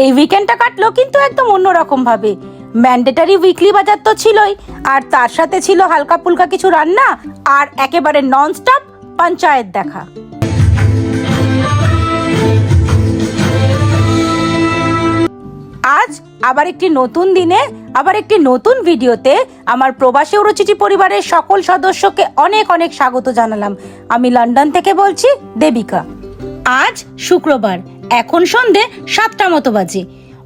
এই উইকেন্ডটা কাটলো কিন্তু একদম অন্যরকম ভাবে ম্যান্ডেটারি উইকলি বাজার তো ছিলই, আর তার সাথে ছিল হালকা ফুলকা কিছু রান্না আর একেবারে নন স্টপ পঞ্চায়েত দেখা। আজ আবার একটি নতুন দিনে, আবার একটি নতুন ভিডিওতে আমার প্রবাসী অরুচিটি পরিবারের সকল সদস্যকে অনেক অনেক স্বাগত জানালাম। আমি লন্ডন থেকে বলছি দেবিকা। আজ শুক্রবার এখন সন্ধে সাতটা মতো বাজে।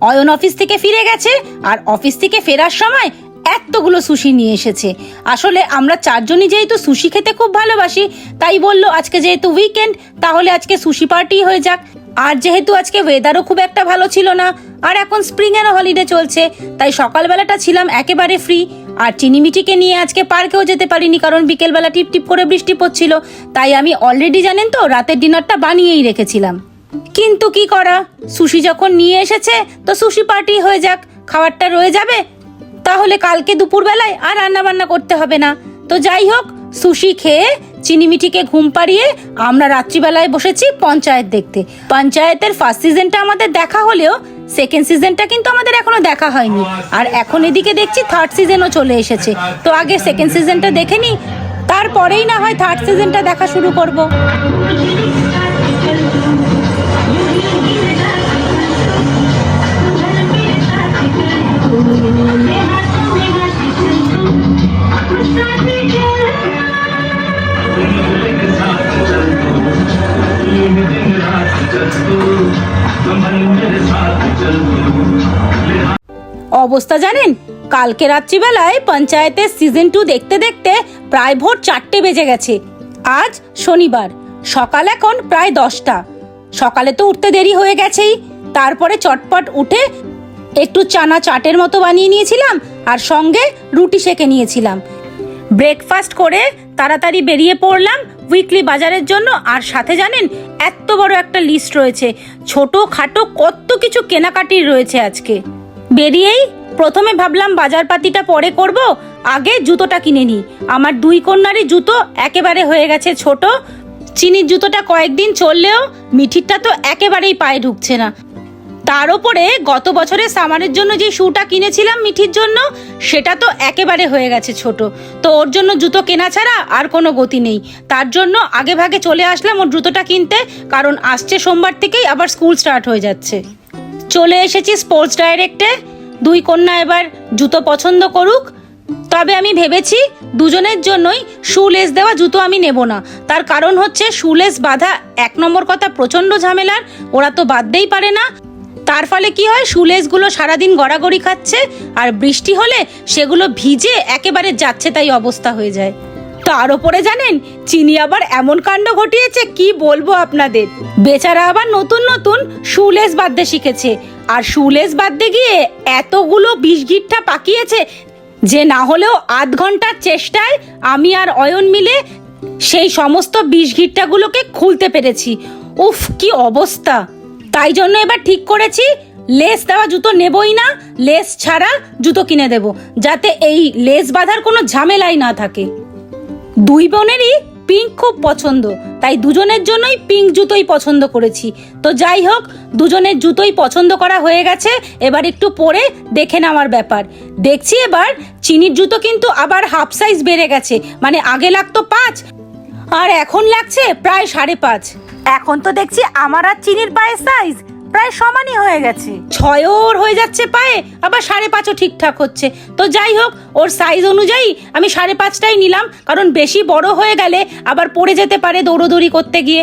অয়ন অফিস থেকে ফিরে গেছে আর অফিস থেকে ফেরার সময় এতগুলো সুশি নিয়ে এসেছে। আসলে আমরা চারজনই যেহেতু সুশি খেতে খুব ভালোবাসি, তাই বলল আজকে যেহেতু উইকেন্ড তাহলে আজকে সুশি পার্টি হয়ে যাক। আর যেহেতু আজকে ওয়েদারও খুব একটা ভালো ছিল না, আর এখন স্প্রিং এর হলিডে চলছে, তাই সকালবেলাটা ছিলাম একেবারে ফ্রি আর চিনিমিটিকে নিয়ে আজকে পার্কেও যেতে পারিনি, কারণ বিকেলবেলা টিপ টিপ করে বৃষ্টি পড়ছিল। তাই আমি অলরেডি জানেন তো, রাতের ডিনারটা বানিয়েই রেখেছিলাম। কিন্তু কি করা? সুশি যখন নিয়ে এসেছে, তো সুশি পার্টি হয়ে যাক, খাবারটা রয়ে যাবে। তাহলে কালকে দুপুরবেলায় আর রান্না বান্না করতে হবে না। তো যাই হোক, সুশি খেয়ে চিনিমিটিকে ঘুম পাড়িয়ে আমরা রাত্রিবেলায় বসেছি পঞ্চায়েত দেখতে। পঞ্চায়েতের ফার্স্ট সিজনটা আমাদের দেখা হলেও সেকেন্ড সিজনটা কিন্তু আমাদের এখনও দেখা হয়নি। আর এখন এদিকে দেখছি থার্ড সিজনও চলে এসেছে। তো আগে সেকেন্ড সিজনটা দেখে নি তারপরেই না হয় থার্ড সিজনটা দেখা শুরু করব। অবস্থা জানেন? কালকে রাত্রিবেলায় পঞ্চায়েতের সিজন টু দেখতে দেখতে প্রায় ভোর চারটে বেজে গেছে। আজ শনিবার, সকাল এখন প্রায় দশটা। সকালে তো উঠতে দেরি হয়ে গেছেই। তারপরে চটপট উঠে একটু চানা চাটের মতো বানিয়ে নিয়েছিলাম আর সঙ্গে রুটি সেকে নিয়েছিলাম। ব্রেকফাস্ট করে তাড়াতাড়ি বেরিয়ে পড়লাম উইকলি বাজারের জন্য আর সাথে জানেন, এত বড় একটা লিস্ট রয়েছে। ছোট খাটো কত কিছু কেনাকাটির রয়েছে আজকে। বেরিয়েই প্রথমে ভাবলাম বাজারপাতিটা পরে করব, আগে জুতোটা কিনে নিই। আমার দুই কন্যারই জুতো একেবারে হয়ে গেছে ছোট। চিনির জুতোটা কয়েকদিন চললেও মিঠিরটা তো একেবারেই পায়ে ঢুকছে না। তার ওপরে গত বছরের সামারের জন্য যে শুটা কিনেছিলাম মিঠির জন্য, সেটা তো একেবারে হয়ে গেছে ছোট। তো ওর জন্য জুতো কেনা ছাড়া আর কোনো গতি নেই। তার জন্য আগে ভাগে চলে আসলাম ওর জুতোটা কিনতে, কারণ আসছে সোমবার থেকেই আবার স্কুল স্টার্ট হয়ে যাচ্ছে। চলে এসেছি স্পোর্টস ডাইরেক্টে। দুই কন্যা এবার জুতো পছন্দ করুক। তবে আমি ভেবেছি দুজনের জন্যই শুলেস দেওয়া জুতো আমি নেব না। তার কারণ হচ্ছে শুলেস বাঁধা এক নম্বর কথা প্রচণ্ড ঝামেলার, ওরা তো বাঁধতেই পারে না। তার ফলে কি হয়? শুলেসগুলো সারাদিন গড়াগড়ি খাচ্ছে আর বৃষ্টি হলে সেগুলো ভিজে একেবারে যাচ্ছে তাই অবস্থা হয়ে যায়। তার ওপরে জানেন, চিনি আবার এমন কাণ্ড ঘটিয়েছে, কি বলব আপনাদের? বেচারা আবার নতুন নতুন শুলেস বাঁধতে শিখেছে আর শুলেস বাঁধতে গিয়ে এতগুলো বিষ গিট্টা পাকিয়েছে যে না হলেও আধ ঘণ্টার চেষ্টায় আমি আর অয়ন মিলে সেই সমস্ত বিষ গিট্টাগুলোকে খুলতে পেরেছি। উফ, কি অবস্থা! তাই জন্য এবার ঠিক করেছি। লেস দেওয়া জুতো নেবই না, লেস ছাড়া জুতো কিনে দেব, যাতে এই লেস বাঁধার কোনো ঝামেলাই না থাকে। দুই বোনেরই পিঙ্ক খুব পছন্দ, তাই দুজনের জন্যই পিঙ্ক জুতোই পছন্দ করেছি। তো যাই হোক, দুজনের জুতোই পছন্দ করা হয়ে গেছে, এবার একটু পরে দেখে নেওয়ার ব্যাপার। দেখছি এবার চিনির জুতো কিন্তু আবার হাফ সাইজ বেড়ে গেছে মানে আগে লাগতো পাঁচ, আর এখন লাগছে প্রায় সাড়ে পাঁচ। এখন তো দেখছি আমার আর চিনির পায়ের সাইজ প্রায় সমানই হয়ে গেছে। ছয় ওর হয়ে যাচ্ছে পায়ে আবার সাড়ে পাঁচও ঠিকঠাক হচ্ছে। তো যাই হোক ওর সাইজ অনুযায়ী আমি সাড়ে পাঁচটাই নিলাম কারণ বেশি বড় হয়ে গেলে আবার পড়ে যেতে পারে দৌড়োদৌড়ি করতে গিয়ে।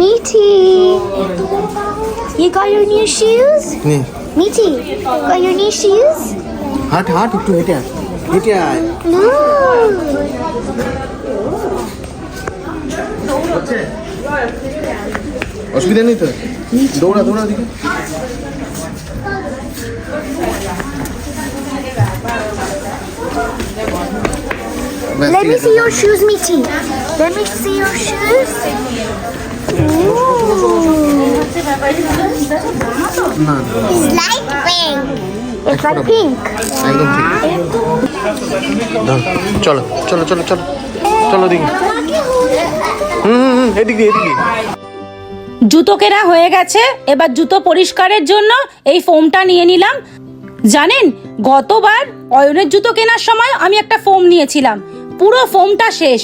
Meaty, you got your new shoes? নে। Meaty, got your new shoes? হাট হাট একটু হেঁটে আয় হেঁটে আয় অসুবিধা নেই তো দৌড়া দৌড়া দিকে Let me see your shoes, Meaty. Let me see your shoes. Ooh. It's light pink. It's like pink. চলো চলো চলো চলো চলো দিকে। হুম হুম এদিক দিয়ে এদিক দিয়ে। জুতো কেনা হয়ে গেছে, এবার জুতো পরিষ্কারের জন্য এই ফোমটা নিয়ে নিলাম। জানেন, গতবার অয়নের জুতো কেনার সময় আমি একটা ফোম নিয়েছিলাম। পুরো ফোমটা শেষ।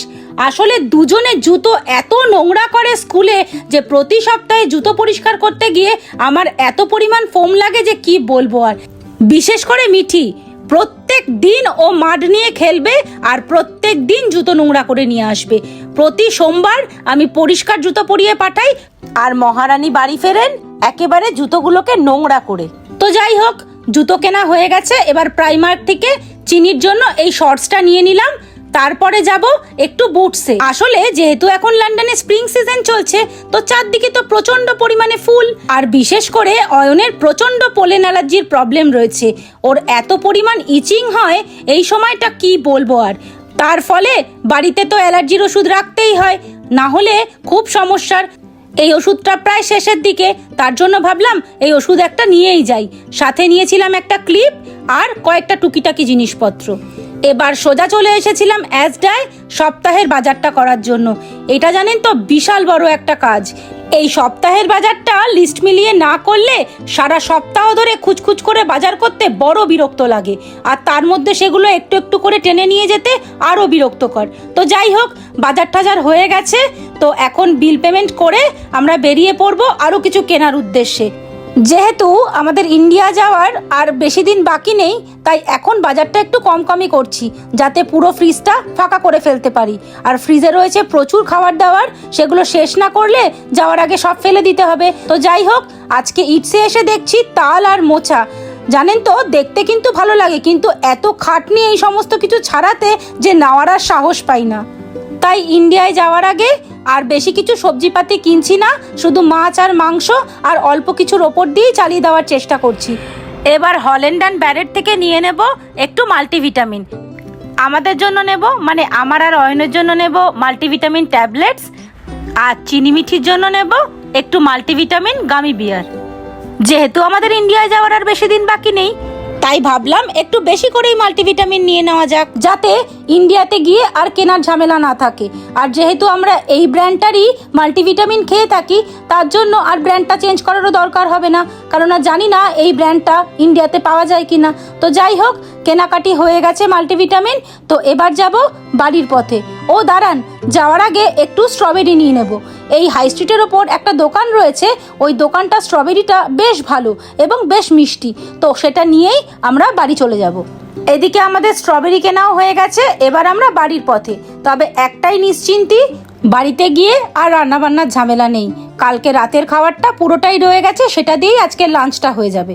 আসলে দুজনে জুতো এত নোংরা করে স্কুলে যে প্রতি সপ্তাহে জুতো পরিষ্কার করতে গিয়ে আমার এত পরিমাণ ফোম লাগে যে কি বলব আর। বিশেষ করে মিঠি প্রত্যেক দিন ও মাঠ নিয়ে খেলবে আর প্রত্যেক দিন জুতো নোংরা করে নিয়ে আসবে। প্রতি সোমবার আমি পরিষ্কার জুতো পরিয়ে পাঠাই আর মহারানী বাড়ি ফেরেন একেবারে জুতোগুলোকে নোংরা করে। তো যাই হোক, জুতো কেনা হয়ে গেছে। এবার প্রাইমার্ক থেকে চিনির জন্য এই শর্টসটা নিয়ে নিলাম। তারপরে যাব একটু বুটসে আসলে যেহেতু এখন লন্ডনে স্প্রিং সিজন চলছে, তো চারদিকে তো প্রচণ্ড পরিমাণে ফুল। আর বিশেষ করে অয়নের প্রচণ্ড পোলেন অ্যালার্জির প্রবলেম রয়েছে। ওর এত পরিমাণ ইচিং হয়, এই সময়টা কি বলব আর? তার ফলে বাড়িতে তো অ্যালার্জির ওষুধ রাখতেই হয়, না হলে খুব সমস্যার। এই ওষুধটা প্রায় শেষের দিকে, তার জন্য ভাবলাম এই ওষুধ একটা নিয়েই যাই। সাথে নিয়েছিলাম একটা ক্লিপ আর কয়েকটা টুকিটাকি জিনিসপত্র। এবার সোজা চলে এসেছিলাম অ্যাজডায় সপ্তাহের বাজারটা করার জন্য। এটা জানেন তো, বিশাল বড় একটা কাজ। এই সপ্তাহের বাজারটা লিস্ট মিলিয়ে না করলে সারা সপ্তাহ ধরে খুচখুচ করে বাজার করতে বড় বিরক্ত লাগে। আর তার মধ্যে সেগুলো একটু একটু করে টেনে নিয়ে যেতে আরও বিরক্তকর। তো যাই হোক বাজার টাজার হয়ে গেছে, তো এখন বিল পেমেন্ট করে আমরা বেরিয়ে পড়ব আরও কিছু কেনার উদ্দেশ্যে। যেহেতু আমাদের ইন্ডিয়া যাওয়ার আর বেশি দিন বাকি নেই, তাই এখন বাজারটা একটু কম কমই করছি, যাতে পুরো ফ্রিজটা ফাঁকা করে ফেলতে পারি। আর ফ্রিজে রয়েছে প্রচুর খাবার দাবার, সেগুলো শেষ না করলে যাওয়ার আগে সব ফেলে দিতে হবে। তো যাই হোক, আজকে ইটসে এসে দেখছি তাল আর মোচা। জানেন তো, দেখতে কিন্তু ভালো লাগে, কিন্তু এত খাটনি এই সমস্ত কিছু ছাড়াতে যে নেওয়ার আর সাহস পাই না। তাই ইন্ডিয়ায় যাওয়ার আগে আর বেশি কিছু সবজিপাতি কিনছি না, শুধু মাছ আর মাংস আর অল্প কিছুর ওপর দিয়েই চালিয়ে দেওয়ার চেষ্টা করছি। এবার হল্যান্ড অ্যান্ড ব্যারেট থেকে নিয়ে নেব একটু মাল্টিভিটামিন। আমাদের জন্য নেব মানে আমার আর অয়নের জন্য নেব মাল্টিভিটামিন ট্যাবলেটস আর চিনি মিঠির জন্য নেব একটু মাল্টিভিটামিন গামি বিয়ার। যেহেতু আমাদের ইন্ডিয়ায় যাওয়ার আর বেশি দিন বাকি নেই তাই ভাবলাম একটু বেশি করেই মাল্টিভিটামিন নিয়ে নেওয়া যাক, যাতে ইন্ডিয়াতে গিয়ে আর কেনার ঝামেলা না থাকে। আর যেহেতু আমরা এই ব্র্যান্ডটারই মাল্টিভিটামিন খেয়ে থাকি, তার জন্য আর ব্র্যান্ডটা চেঞ্জ করারও দরকার হবে না। কারণ আর জানি না এই ব্র্যান্ডটা ইন্ডিয়াতে পাওয়া যায় কি না তো যাই হোক, কেনাকাটি হয়ে গেছে মাল্টিভিটামিন। তো এবার যাব বাড়ির পথে। ও দাঁড়ান, যাওয়ার আগে একটু স্ট্রবেরি নিয়ে নেব। এই হাই স্ট্রিটের ওপর একটা দোকান রয়েছে। ওই দোকানটা স্ট্রবেরিটা বেশ ভালো এবং বেশ মিষ্টি। তো সেটা নিয়েই আমরা বাড়ি চলে যাব। এদিকে আমাদের স্ট্রবেরি কেনাও হয়ে গেছে। এবার আমরা বাড়ির পথে। তবে একটাই নিশ্চিন্তি, বাড়িতে গিয়ে আর রান্নাবান্নার ঝামেলা নেই। কালকে রাতের খাবারটা পুরোটাই রয়ে গেছে, সেটা দিয়েই আজকে লাঞ্চটা হয়ে যাবে।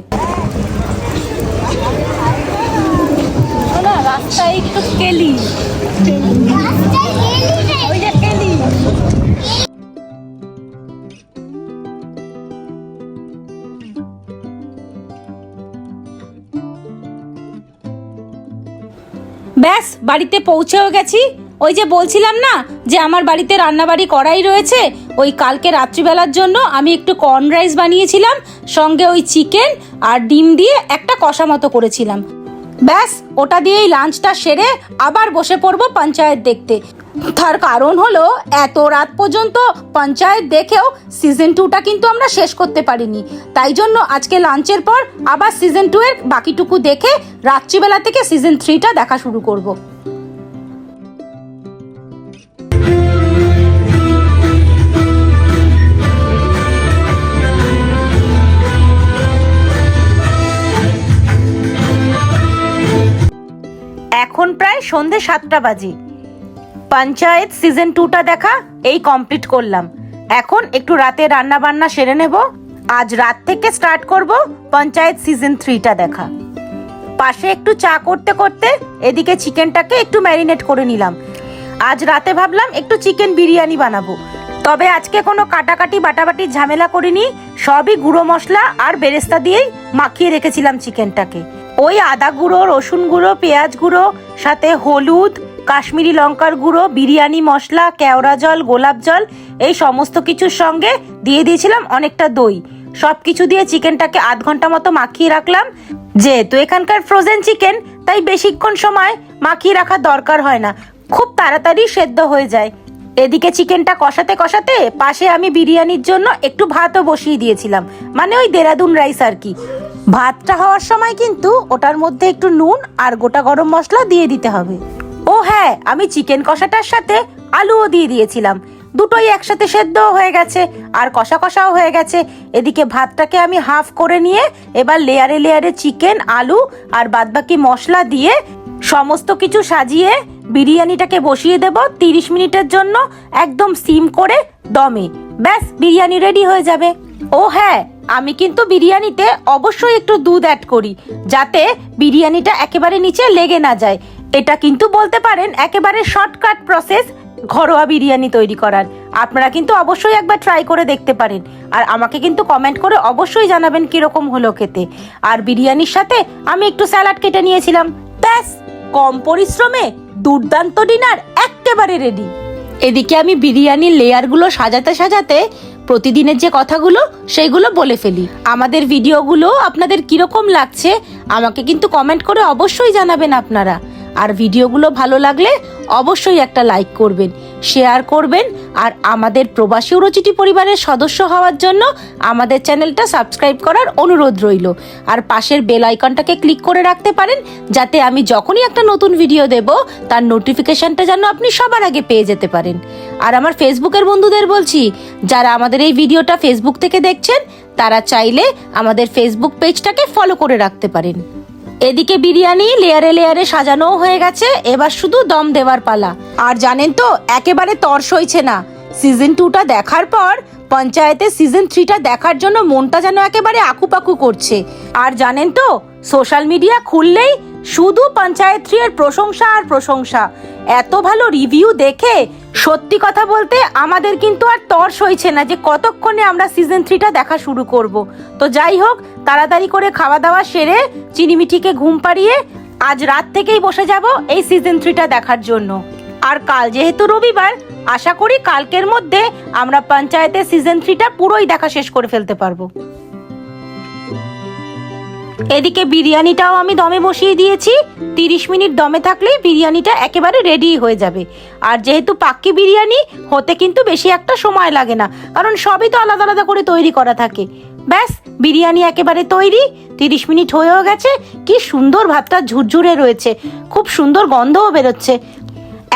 রাস্তায় একটু কেলি। ব্যাস, বাড়িতে পৌঁছেও গেছি। ওই যে বলছিলাম না যে আমার বাড়িতে রান্নাবাড়ি করাই রয়েছে, ওই কালকে রাত্রিবেলার জন্য আমি একটু কর্ন রাইস বানিয়েছিলাম, সঙ্গে ওই চিকেন আর ডিম দিয়ে একটা কষা মতো করেছিলাম। ব্যাস, ওটা দিয়েই লাঞ্চটা সেরে আবার বসে পড়ব পঞ্চায়েত দেখতে। তার কারণ হলো, এত রাত পর্যন্ত পঞ্চায়েত দেখেও সিজন টুটা কিন্তু আমরা শেষ করতে পারিনি। তাই জন্য আজকে লাঞ্চের পর আবার সিজন টু এর বাকিটুকু দেখে রাত্রিবেলা থেকে সিজন থ্রিটা দেখা শুরু করব। এখন প্রায় সন্ধে সাতটা বাজে। পঞ্চায়েত সিজন টুটা দেখা, এই কমপ্লিট করলাম। এখন একটু রাতে রান্না বান্না সেরে নেব। আজ রাত থেকে স্টার্ট করব পঞ্চায়েত সিজন থ্রিটা দেখা। পাশে একটু চা করতে করতে এদিকে চিকেনটাকে একটু ম্যারিনেট করে নিলাম। আজ রাতে ভাবলাম একটু চিকেন বিরিয়ানি বানাবো। তবে আজকে কোনো কাটাকাটি বাটাবাটির ঝামেলা করিনি, সবই গুঁড়ো মশলা আর বেরেস্তা দিয়েই মাখিয়ে রেখেছিলাম চিকেনটাকে। ওই আদা গুঁড়ো, রসুন গুঁড়ো, পেঁয়াজ গুঁড়ো, সাথে হলুদ কাশ্মীরি লঙ্কার গুঁড়ো, বিরিয়ানি মশলা, কেওড়া জল, গোলাপ জল, এই সমস্ত কিছুর সঙ্গে দিয়ে দিয়েছিলাম অনেকটা দই। সব কিছু দিয়ে চিকেনটাকে আধ ঘণ্টা মতো মাখিয়ে রাখলাম। যেহেতু এখানকার ফ্রোজেন চিকেন তাই বেশিক্ষণ সময় মাখিয়ে রাখার দরকার হয় না। খুব তাড়াতাড়ি সেদ্ধ হয়ে যায়। এদিকে চিকেনটা কষাতে কষাতে পাশে আমি বিরিয়ানির জন্য একটু ভাতও বসিয়ে দিয়েছিলাম। মানে ওই দেরাদুন রাইস আর কি। ভাতটা হওয়ার সময় কিন্তু ওটার মধ্যে একটু নুন আর গোটা গরম মশলা দিয়ে দিতে হবে। ও হ্যাঁ আমি চিকেন কষাটার সাথে আলুও দিয়ে দিয়েছিলাম। দুটোই একসাথে সেদ্ধ হয়ে গেছে, আর কষা কষাও হয়ে গেছে। এদিকে ভাতটাকে আমি হাফ করে নিয়ে এবার লেয়ারে লেয়ারে চিকেন, আলু আর বাদবাকি মশলা দিয়ে সমস্ত কিছু সাজিয়ে বিরিয়ানিটাকে বসিয়ে দেব তিরিশ মিনিটের জন্য একদম সিম করে দমে। ব্যাস, বিরিয়ানি রেডি হয়ে যাবে। ও হ্যাঁ আমি কিন্তু বিরিয়ানিতে অবশ্যই একটু দুধ অ্যাড করি, যাতে বিরিয়ানিটা একেবারে নিচে লেগে না যায়। এটা কিন্তু বলতে পারেন একেবারে শর্টকাট প্রসেস ঘরোয়া বিরিয়ানি তৈরি করার। আপনারা কিন্তু অবশ্যই একবার ট্রাই করে দেখতে পারেন। আর আমাকে কিন্তু কমেন্ট করে অবশ্যই জানাবেন কীরকম হলো খেতে। আর বিরিয়ানির সাথে আমি একটু স্যালাড কেটে নিয়েছিলাম। ব্যাস, কম পরিশ্রমে দুর্দান্ত ডিনার একেবারে রেডি এদিকে আমি বিরিয়ানির লেয়ারগুলো সাজাতে সাজাতে প্রতিদিনের যে কথাগুলো সেইগুলো বলে ফেলি। আমাদের ভিডিওগুলো আপনাদের কীরকম লাগছে আমাকে কিন্তু কমেন্ট করে অবশ্যই জানাবেন আপনারা। আর ভিডিওগুলো ভালো লাগলে অবশ্যই একটা লাইক করবেন, শেয়ার করবেন, আর আমাদের প্রবাসী রচিটি পরিবারের সদস্য হওয়ার জন্য আমাদের চ্যানেলটা সাবস্ক্রাইব করার অনুরোধ রইল। আর পাশের বেল আইকনটাকে ক্লিক করে রাখতে পারেন, যাতে আমি যখনই একটা নতুন ভিডিও দেব, তার নোটিফিকেশনটা যেন আপনি সবার আগে পেয়ে যেতে পারেন। আর আমার ফেসবুকের বন্ধুদের বলছি, যারা আমাদের এই ভিডিওটা ফেসবুক থেকে দেখছেন, তারা চাইলে আমাদের ফেসবুক পেজটাকে ফলো করে রাখতে পারেন। এদিকে বিরিয়ানি লেয়ারে লেয়ারে সাজানোও হয়ে গেছে, এবার শুধু দম দেওয়ার পালা। আর জানেন তো, একেবারে তর সইছে না। সিজন টুটা দেখার পর, পঞ্চায়েতে সিজন থ্রিটা দেখার জন্য মনটা যেন একেবারে আকুপাকু করছে। আর জানেন তো, সোশ্যাল মিডিয়া খুললেই শুধু পঞ্চায়েত থ্রি এর প্রশংসা আর প্রশংসা। এত ভালো রিভিউ দেখে সত্যি কথা বলতে আমাদের কিন্তু আর তর সইছে না যে কতক্ষণে আমরা সিজন থ্রিটা দেখা শুরু করব। তো যাই হোক, তাড়াতাড়ি করে খাওয়া দাওয়া সেরে চিনিমিঠিকে ঘুম পাড়িয়ে আজ রাত থেকেই বসে যাব এই সিজন থ্রিটা দেখার জন্য। আর কাল যেহেতু রবিবার, আশা করি কালকের মধ্যে আমরা পঞ্চায়েতের সিজন থ্রিটা পুরোই দেখা শেষ করে ফেলতে পারব। এদিকে বিরিয়ানিটাও আমি দমে বসিয়ে দিয়েছি। তিরিশ মিনিট দমে থাকলেই বিরিয়ানিটা একেবারে রেডি হয়ে যাবে। আর যেহেতু পাক্কি বিরিয়ানি, হতে কিন্তু বেশি একটা সময় লাগে না, কারণ সবই তো আলাদা আলাদা করে তৈরি করা থাকে। ব্যাস, বিরিয়ানি একেবারে তৈরি, তিরিশ মিনিট হয়েও গেছে, কি সুন্দর ভাতটা ঝুরঝুরে রয়েছে, খুব সুন্দর গন্ধও বেরোচ্ছে।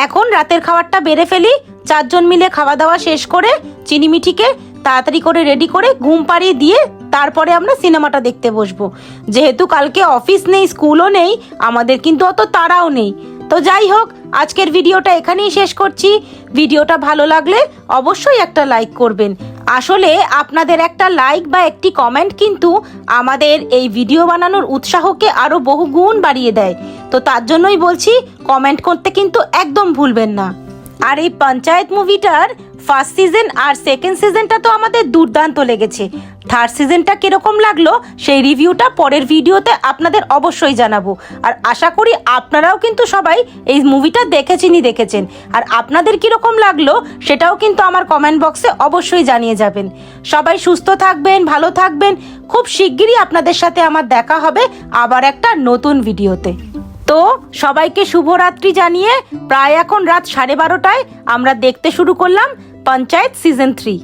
এখন রাতের খাবারটা বেড়ে ফেলি, চারজন মিলে খাওয়া দাওয়া শেষ করে, চিনিমিঠিকে তাড়াতাড়ি করে রেডি করে ঘুম পাড়িয়ে দিয়ে তারপরে আমরা সিনেমাটা দেখতে বসবো। যেহেতু কালকে অফিস নেই, স্কুলও নেই, আমাদের কিন্তু অত তাড়াও নেই। তো যাই হোক, আজকের ভিডিওটা এখানেই শেষ করছি। ভিডিওটা ভালো লাগলে অবশ্যই একটা লাইক করবেন। আসলে আপনাদের একটা লাইক বা একটি কমেন্ট কিন্তু আমাদের এই ভিডিও বানানোর উৎসাহকে আরও বহু গুণ বাড়িয়ে দেয়। তো তার জন্যই বলছি, কমেন্ট করতে কিন্তু একদম ভুলবেন না। আর এই পঞ্চায়েত মুভিটার ফার্স্ট সিজন আর সেকেন্ড সিজনটা তো আমাদের দুর্দান্ত লেগেছে। থার্ড সিজনটা কীরকম লাগল, সেই রিভিউটা পরের ভিডিওতে আপনাদের অবশ্যই জানাব। আর আশা করি আপনারাও কিন্তু সবাই এই মুভিটা দেখেছেনই দেখেছেন। আর আপনাদের কীরকম লাগল, সেটাও কিন্তু আমার কমেন্ট বক্সে অবশ্যই জানিয়ে যাবেন। সবাই সুস্থ থাকবেন, ভালো থাকবেন। খুব শিগগিরই আপনাদের সাথে আমার দেখা হবে আবার একটা নতুন ভিডিওতে তো সবাইকে শুভরাত্রি জানিয়ে প্রায় এখন রাত সাড়ে বারোটায় আমরা দেখতে শুরু করলাম। Panchayat season three.